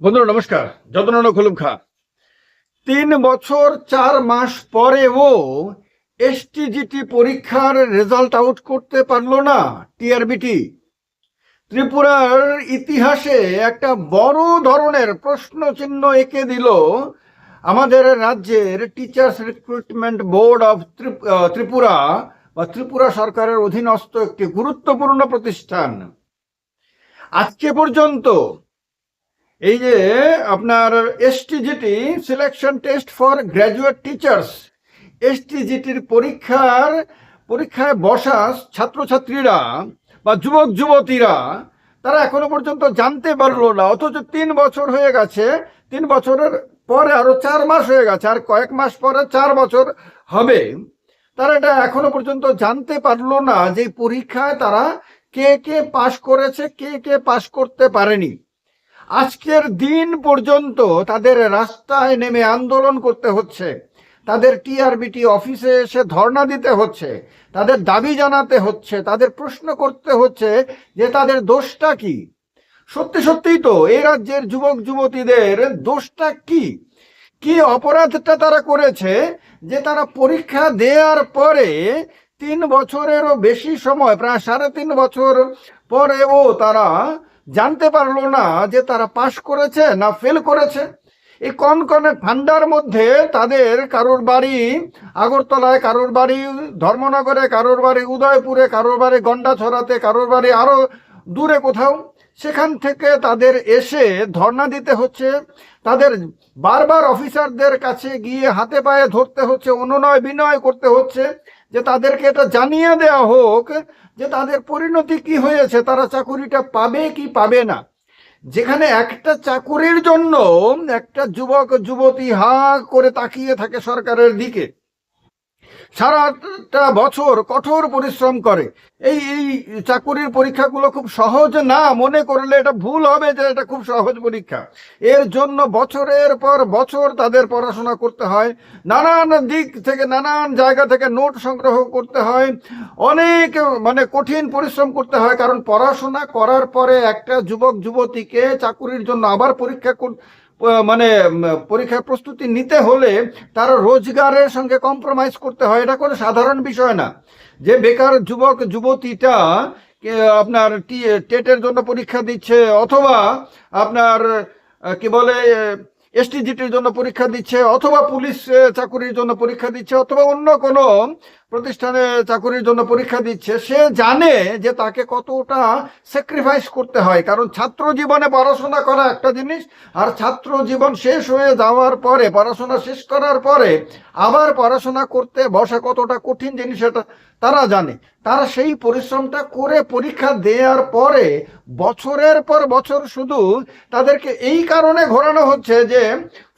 বন্ধুরা, নমস্কার। যতন খুলুম খা। তিন বছর চার মাস পরেও এসটিজিটি পরীক্ষার রেজাল্ট আউট করতে পারল না টিআরবিটি ত্রিপুরার ইতিহাসে একটা বড় ধরনের প্রশ্ন চিহ্ন এঁকে দিল আমাদের রাজ্যের teachers recruitment board of Tripura বা ত্রিপুরা সরকারের অধীনস্থ একটি গুরুত্বপূর্ণ প্রতিষ্ঠান। আজকে পর্যন্ত এই যে আপনার STGT selection test for graduate teachers এসটিজিটির পরীক্ষার, পরীক্ষায় বসা ছাত্রছাত্রীরা বা যুবক যুবতীরা, তারা এখনও পর্যন্ত জানতে পারল না, অথচ তিন বছর হয়ে গেছে, তিন বছরের পরে আরও চার মাস হয়ে গেছে, আর কয়েক মাস পরে চার বছর হবে। তারা এটা এখনও পর্যন্ত জানতে পারল না যে পরীক্ষায় তারা কে কে পাশ করেছে, কে কে পাশ করতে পারেনি। আজকের দিন পর্যন্ত তাদের রাস্তায় নেমে আন্দোলন করতে হচ্ছে। তাদের টিআরবিটি অফিসে এসে ধর্ণা দিতে হচ্ছে। তাদের দাবি জানাতে হচ্ছে। তাদের প্রশ্ন করতে হচ্ছে যে তাদের দোষটা কি? সত্যি সত্যিই তো এই রাজ্যের যুবক যুবতীদের দোষটা কি? কি অপরাধটা তারা করেছে যে তারা পরীক্ষা দেওয়ার পরে তিন বছরেরও বেশি সময়, প্রায় সাড়ে তিন বছর পরেও তারা জানতে পারল না যে তারা পাশ করেছে না ফেল করেছে। এই কনকনে ঠান্ডার মধ্যে তাদের কারোর বাড়ি আগরতলায়, কারোর বাড়ি ধর্মনগরে, কারোর বাড়ি উদয়পুরে, কারোর বাড়ি গন্ডাছড়াতে, কারোর বাড়ি আরও দূরে কোথাও সেখান থেকে তাদের এসে ধর্ণা দিতে হচ্ছে। তাদের বারবার অফিসারদের কাছে গিয়ে হাতে পায়ে ধরতে হচ্ছে, অনুনয় বিনয় করতে হচ্ছে যে তাদেরকে এটা জানিয়ে দেওয়া হোক যে তাদের পরিণতি কি হয়েছে, তারা চাকুরিটা পাবে কি পাবে না। যেখানে একটা চাকুরির জন্য একটা যুবক, যুবতী হা করে তাকিয়ে থাকে সরকারের দিকে। সারাটা বছর কঠোর পরিশ্রম করে। এই এই চাকুরির পরীক্ষাগুলো খুব সহজ না, মনে করলে এটা ভুল হবে যে এটা খুব সহজ পরীক্ষা। এর জন্য বছরের পর বছর তাদের পড়াশোনা করতে হয়, নানান দিক থেকে, নানান জায়গা থেকে নোট সংগ্রহ করতে হয়। অনেক মানে কঠিন পরিশ্রম করতে হয়, কারণ পড়াশোনা করার পরে একটা যুবক, যুবতীকে চাকুরির জন্য আবার পরীক্ষা মানে পরীক্ষার প্রস্তুতি নিতে হলে তার রোজগারের সঙ্গে কম্প্রোমাইজ করতে হয়। এটা কোনো সাধারণ বিষয় না। যে বেকার যুবক, যুবতীটা আপনার টেটের জন্য পরীক্ষা দিচ্ছে অথবা আপনার কি বলে, এসটিজিটির জন্য পরীক্ষা দিচ্ছে অথবা পুলিশ চাকুরির জন্য পরীক্ষা দিচ্ছে অথবা অন্য কোনো প্রতিষ্ঠানে চাকুরির জন্য পরীক্ষা দিচ্ছে। সে জানে যে তাকে কতটা স্যাক্রিফাইস করতে হয়। কারণ ছাত্র জীবনে পড়াশোনা করা একটা জিনিস, আর ছাত্র জীবন শেষ হয়ে যাওয়ার পরে, পড়াশোনা শেষ করার পরে আবার পড়াশোনা করতে বসা কতটা কঠিন জিনিস এটা তারা জানে। তারা সেই পরিশ্রমটা করে পরীক্ষা দেওয়ার পরে বছরের পর বছর শুধু তাদেরকে এই কারণে ঘোরানো হচ্ছে যে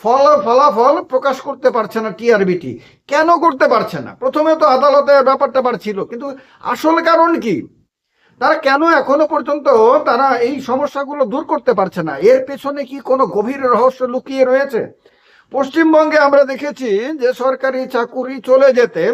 ফল ফলাফল প্রকাশ করতে পারছে না টিআরবিটি। কেন করতে পারছে না? প্রথমে তো আদালতের ব্যাপারটা পারছিল কিন্তু আসল কারণ কি? তারা কেন এখনও পর্যন্ত তারা এই সমস্যাগুলো দূর করতে পারছে না? এর পেছনে কি কোনো গভীর রহস্য লুকিয়ে রয়েছে? পশ্চিমবঙ্গে আমরা দেখেছি যে সরকারি চাকুরি চলে যেতে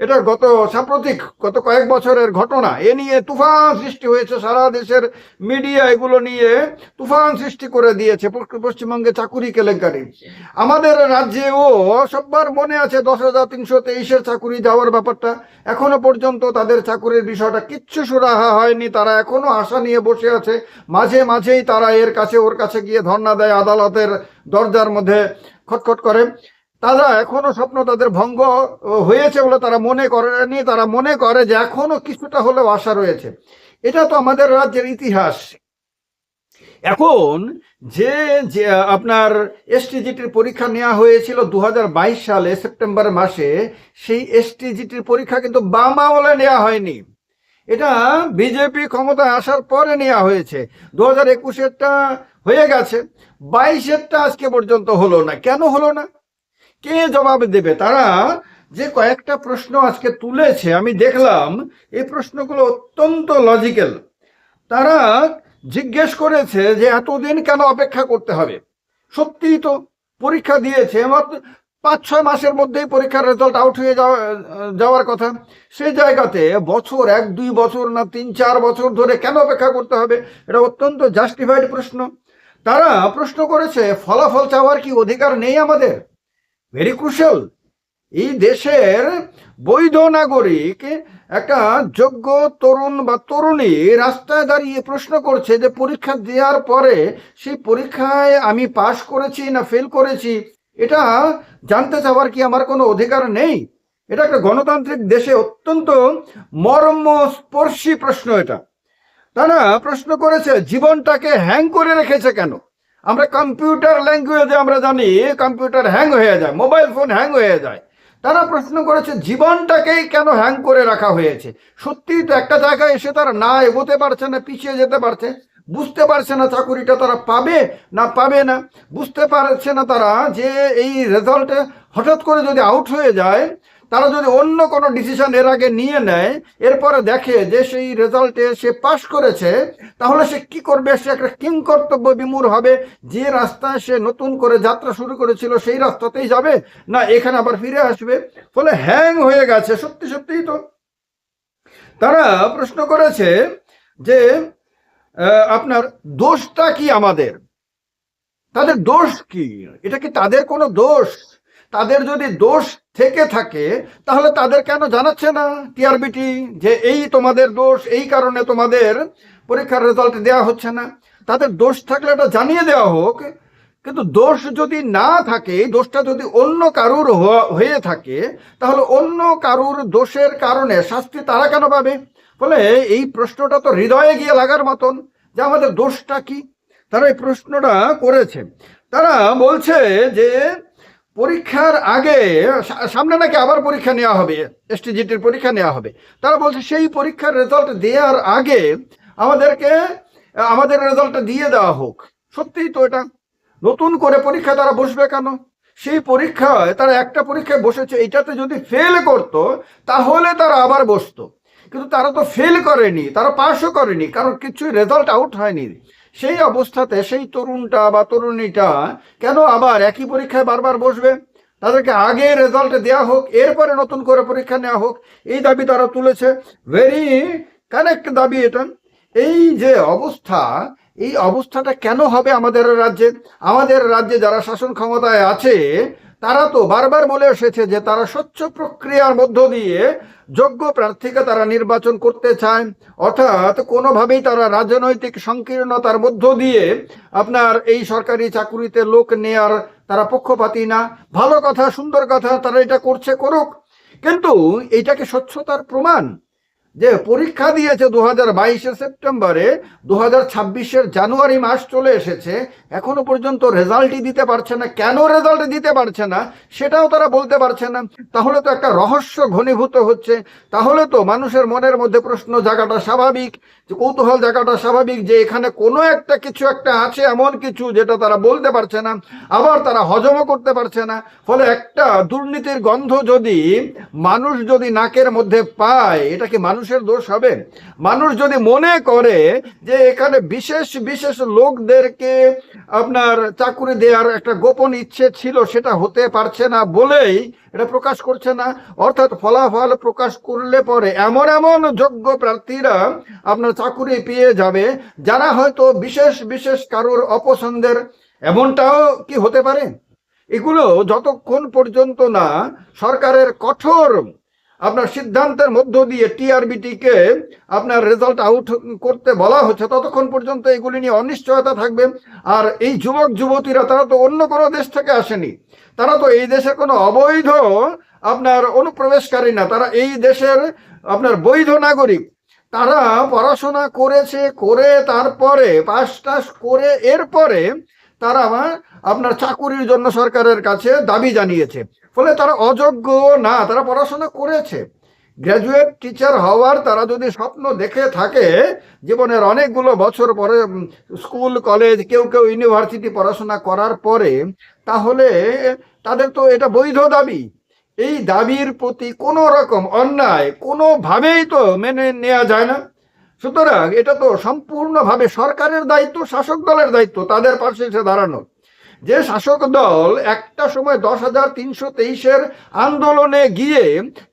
এটা গত সাম্প্রতিক, গত কয়েক বছরের ঘটনা। এ নিয়ে তুফান সৃষ্টি হয়েছে সারা দেশের মিডিয়া এগুলো নিয়ে তুফান সৃষ্টি করে দিয়েছে পশ্চিমবঙ্গে চাকুরি কেলেঙ্কারি। আমাদের রাজ্যেও সবার মনে আছে দশ হাজার তিনশো তেইশের চাকুরি যাওয়ার ব্যাপারটা। এখনও পর্যন্ত তাদের চাকুরির বিষয়টা কিচ্ছু সুরাহা হয়নি। তারা এখনও আশা নিয়ে বসে আছে। মাঝে মাঝেই তারা এর কাছে ওর কাছে গিয়ে ধর্ণা দেয়, আদালতের দরজার মধ্যে খটখট করে। তারা এখনও স্বপ্ন তাদের ভঙ্গ হয়েছে বলে তারা মনে করেনি। তারা মনে করে যে এখনও কিছুটা হলেও আশা রয়েছে। এটা তো আমাদের রাজ্যের ইতিহাস। এখন যে যে, আপনার এসটিজিটির পরীক্ষা নেওয়া হয়েছিল দু হাজার বাইশ সালে, সেপ্টেম্বর মাসে, সেই এসটিজিটির পরীক্ষা কিন্তু বাম আমলে নেওয়া হয়নি। এটা বিজেপি ক্ষমতায় আসার পরে নেওয়া হয়েছে। দু হাজার একুশেরটা হয়ে গেছে। বাইশেরটা আজকে পর্যন্ত হলো না। কেন হলো না? কে জবাব দেবে? তারা যে কয়েকটা প্রশ্ন আজকে তুলেছে, আমি দেখলাম, এই প্রশ্নগুলো অত্যন্ত লজিক্যাল তারা জিজ্ঞেস করেছে যে এতদিন কেন অপেক্ষা করতে হবে? সত্যিই তো পরীক্ষা দিয়েছে পাঁচ ছয় মাসের মধ্যেই পরীক্ষার রেজাল্ট আউট হয়ে যাওয়া, যাওয়ার কথা। সেই জায়গাতে বছর এক, দুই বছর না তিন, চার বছর ধরে কেন অপেক্ষা করতে হবে? এটা অত্যন্ত জাস্টিফাইড প্রশ্ন। তারা প্রশ্ন করেছে, ফলাফল চাওয়ার কি অধিকার নেই আমাদের? ভেরি ক্রুশাল এই দেশের বৈধ নাগরিক একটা যোগ্য তরুণ বা তরুণী রাস্তায় দাঁড়িয়ে প্রশ্ন করছে যে পরীক্ষা দেওয়ার পরে সেই পরীক্ষায় আমি পাশ করেছি না ফেল করেছি, এটা জানতে চাওয়ার কি আমার কোনো অধিকার নেই? এটা একটা গণতান্ত্রিক দেশে অত্যন্ত মর্মস্পর্শী প্রশ্ন এটা। তারা প্রশ্ন করেছে, জীবনটাকে হ্যাং করে রেখেছে কেন? আমরা কম্পিউটার ল্যাঙ্গুয়েজে আমরা জানি কম্পিউটার হ্যাং হয়ে যায় মোবাইল ফোন হ্যাং হয়ে যায়। তারা প্রশ্ন করেছে, জীবনটাকেই কেন হ্যাং করে রাখা হয়েছে? সত্যিই তো একটা জায়গায় এসে তারা না এগোতে পারছে না, পিছিয়ে যেতে পারছে। বুঝতে পারছে না চাকুরিটা তারা পাবে না পাবে না। বুঝতে পারছে না তারা যে এই রেজাল্টে হঠাৎ করে যদি আউট হয়ে যায় তারা যদি অন্য কোনো ডিসিশন এর আগে নিয়ে নেয়, এরপরে দেখে যে সেই রেজাল্টে সে পাশ করেছে, তাহলে সে কি করবে? সে একটা কিং কর্তব্য বিমূর হবে। যে রাস্তায় সে নতুন করে যাত্রা শুরু করেছিল, সেই রাস্তাতেই যাবে? না, এখানে আবার ফিরে আসবে? ফলে হ্যাং হয়ে গেছে। সত্যি, সত্যিই তো। তারা প্রশ্ন করেছে যে আপনার দোষটা কি আমাদের? তাদের দোষ কি? এটা কি তাদের কোনো দোষ? তাদের যদি দোষ থেকে থাকে, তাহলে তাদের কেন জানাচ্ছে না টিআরবিটি যে এই তোমাদের দোষ, এই কারণে তোমাদের পরীক্ষার রেজাল্ট দেওয়া হচ্ছে না? তাদের দোষ থাকলে এটা জানিয়ে দেওয়া হোক, কিন্তু দোষ যদি না থাকে, দোষটা যদি অন্য কারুর হয়ে থাকে, তাহলে অন্য কারুর দোষের কারণে শাস্তি তারা কেন পাবে? ফলে এই প্রশ্নটা তো হৃদয়ে গিয়ে লাগার মতন, যে আমাদের দোষটা কি? তারা এই প্রশ্নটা করেছে। তারা বলছে যে পরীক্ষার আগে সামনে নাকি আবার পরীক্ষা নেওয়া হবে এসটিজিটির পরীক্ষা নেওয়া হবে। তারা বলছে সেই পরীক্ষার রেজাল্ট দেওয়ার আগে আমাদেরকে, আমাদের রেজাল্টটা দিয়ে দেওয়া হোক। সত্যিই তো এটা। নতুন করে পরীক্ষা তারা বসবে কেন? সেই পরীক্ষায় তারা একটা পরীক্ষায় বসেছে এটাতে যদি ফেল করতো, তাহলে তারা আবার বসতো। কিন্তু তারা তো ফেল করেনি, তারা পাশও করেনি, কারণ কিছুই রেজাল্ট আউট হয়নি। সেই অবস্থাতে সেই তরুণটা বা তরুণীটা কেন আবার একই পরীক্ষায় বারবার বসবে? তাদেরকে আগে রেজাল্ট দেওয়া হোক, এরপরে নতুন করে পরীক্ষা নেওয়া হোক, এই দাবি তারা তুলেছে। ভেরি কানেক্ট দাবি এটা। এই যে অবস্থা, এই অবস্থাটা কেন হবে আমাদের রাজ্যে? আমাদের রাজ্যে যারা শাসন ক্ষমতায় আছে তারা তো বারবার বলে এসেছে যে তারা স্বচ্ছ প্রক্রিয়ার মধ্য দিয়ে যোগ্য প্রার্থীকে তারা নির্বাচন করতে চায়। অর্থাৎ কোনোভাবেই তারা রাজনৈতিক সংকীর্ণতার মধ্য দিয়ে আপনার এই সরকারি চাকুরিতে লোক নেয়ার তারা পক্ষপাতি না। ভালো কথা, সুন্দর কথা, তারা এটা করছে করুক। কিন্তু এইটাকে স্বচ্ছতার প্রমাণ যে পরীক্ষা দিয়েছে দু হাজার বাইশের সেপ্টেম্বরে দু হাজার ছাব্বিশের জানুয়ারি মাস চলে এসেছে, এখনও পর্যন্ত রেজাল্টই দিতে পারছে না। কেন রেজাল্ট দিতে পারছে না, সেটাও তারা বলতে পারছে না। তাহলে তো একটা রহস্য ঘনীভূত হচ্ছে। তাহলে তো মানুষের মনের মধ্যে প্রশ্ন জায়গাটা স্বাভাবিক, যে কৌতূহল জায়গাটা স্বাভাবিক, যে এখানে কোনো একটা কিছু একটা আছে এমন কিছু যেটা তারা বলতে পারছে না, আবার তারা হজমও করতে পারছে না। ফলে একটা দুর্নীতির গন্ধ যদি মানুষ যদি নাকের মধ্যে পায়, এটা কি মানুষের দোষ হবে। মানুষ যদি মনে করে যে এখানে বিশেষ বিশেষ লোকদেরকে আপনার চাকুরি দেওয়ার একটা গোপন ইচ্ছে ছিল, সেটা হতে পারছে না বলেই এটা প্রকাশ করছে না। অর্থাৎ ফলাফল প্রকাশ করলে পরে এমন এমন যোগ্য প্রার্থীরা আপনার চাকুরি পেয়ে যাবে, যারা হয়তো বিশেষ বিশেষ কারোর অপছন্দের। এমনটাও কি হতে পারে? এগুলো যতক্ষণ পর্যন্ত না সরকারের কঠোর আপনার সিদ্ধান্তের মধ্য দিয়ে টিআরবিটিকে আপনার রেজাল্ট আউট করতে বলা হচ্ছে, ততক্ষণ পর্যন্ত এগুলি নিয়ে অনিশ্চয়তা থাকবে। আর এই যুবক, যুবতীরা, তারা তো অন্য কোনো দেশ থেকে আসেনি। তারা তো এই দেশে কোনো অবৈধ আপনার অনুপ্রবেশকারী না, তারা এই দেশের আপনার বৈধ নাগরিক। তারা পড়াশোনা করেছে, করে তারপরে পাস টাস করে এরপরে তারা আপনার চাকুরির জন্য সরকারের কাছে দাবি জানিয়েছে। ফলে তারা অযোগ্য না, তারা পড়াশোনা করেছে। গ্র্যাজুয়েট টিচার হওয়ার তারা যদি স্বপ্ন দেখে থাকে, জীবনের অনেকগুলো বছর পরে স্কুল, কলেজ, কেউ কেউ ইউনিভার্সিটি পড়াশোনা করার পরে, তাহলে তাদের তো এটা বৈধ দাবি। এই দাবির প্রতি কোনো রকম অন্যায় কোনোভাবেই তো মেনে নেওয়া যায় না। সুতরাং এটা তো সম্পূর্ণভাবে সরকারের দায়িত্ব, শাসক দলের দায়িত্ব, তাদের পাশে এসে দাঁড়ানো। যে শাসক দল একটা সময় দশ হাজার তিনশো তেইশের আন্দোলনে গিয়ে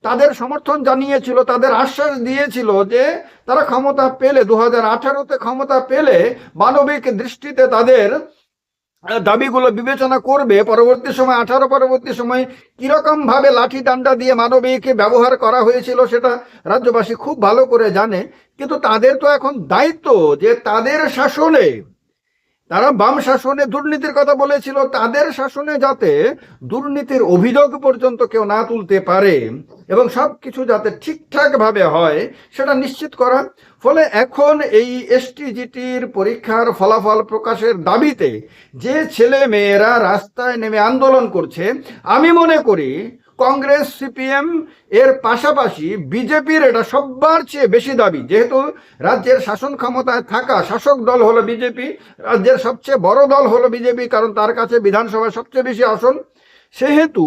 তাদের সমর্থন জানিয়েছিল, তাদের আশ্বাস দিয়েছিল যে তারা ক্ষমতা পেলে, দু হাজার আঠারোতে ক্ষমতা পেলে মানবিক দৃষ্টিতে তাদের দাবিগুলো বিবেচনা করবে, পরবর্তী সময়, আঠারো পরবর্তী সময় কীরকম ভাবে লাঠি ডান্ডা দিয়ে মানবিক ব্যবহার করা হয়েছিল সেটা রাজ্যবাসী খুব ভালো করে জানে। কিন্তু তাদের তো এখন দায়িত্ব যে তাদের শাসনে, তারা বাম শাসনে দুর্নীতির কথা বলেছিল, তাদের শাসনে যাতে দুর্নীতির অভিযোগ পর্যন্ত কেউ না তুলতে পারে। এবং সব কিছু যাতে ঠিকঠাক ভাবে হয়, সেটা নিশ্চিত করা। ফলে এখন এই এসটিজিটির পরীক্ষার ফলাফল প্রকাশের দাবিতে যে ছেলে মেয়েরা রাস্তায় নেমে আন্দোলন করছে, আমি মনে করি কংগ্রেস, সিপিএম এর পাশাপাশি বিজেপির এটা সবার চেয়ে বেশি দাবি। যেহেতু রাজ্যের শাসন ক্ষমতায় থাকা শাসক দল হলো বিজেপি, রাজ্যের সবচেয়ে বড় দল হলো বিজেপি, কারণ তার কাছে বিধানসভায় সবচেয়ে বেশি আসন। সেহেতু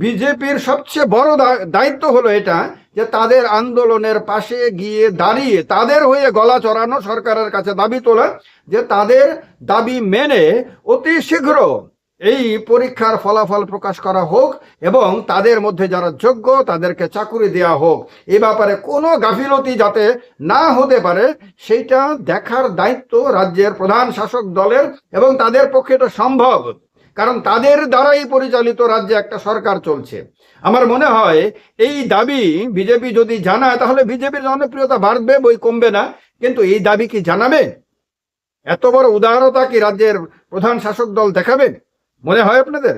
বিজেপির সবচেয়ে বড় দায়িত্ব হলো এটা যে তাদের আন্দোলনের পাশে গিয়ে দাঁড়িয়ে, তাদের হয়ে গলা চড়ানো সরকারের কাছে দাবি তোলা যে তাদের দাবি মেনে অতি শীঘ্র এই পরীক্ষার ফলাফল প্রকাশ করা হোক এবং তাদের মধ্যে যারা যোগ্য তাদেরকে চাকুরি দেওয়া হোক। এ ব্যাপারে কোনো গাফিলতি যাতে না হতে পারে, সেইটা দেখার দায়িত্ব রাজ্যের প্রধান শাসক দলের এবং তাদের পক্ষে এটা সম্ভব। কারণ তাদের দ্বারাই পরিচালিত রাজ্যে একটা সরকার চলছে। আমার মনে হয় এই দাবি বিজেপি যদি জানায়, তাহলে বিজেপির জনপ্রিয়তা বাড়বে, বই কমবে না। কিন্তু এই দাবি কি জানাবে? এত বড় উদারতা কি রাজ্যের প্রধান শাসক দল দেখাবে মনে হয় আপনাদের?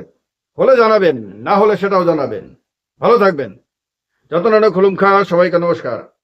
হলে জানাবেন, না হলে সেটাও জানাবেন। ভালো থাকবেন। যত নানা, খুলুম খা, সবাইকে নমস্কার।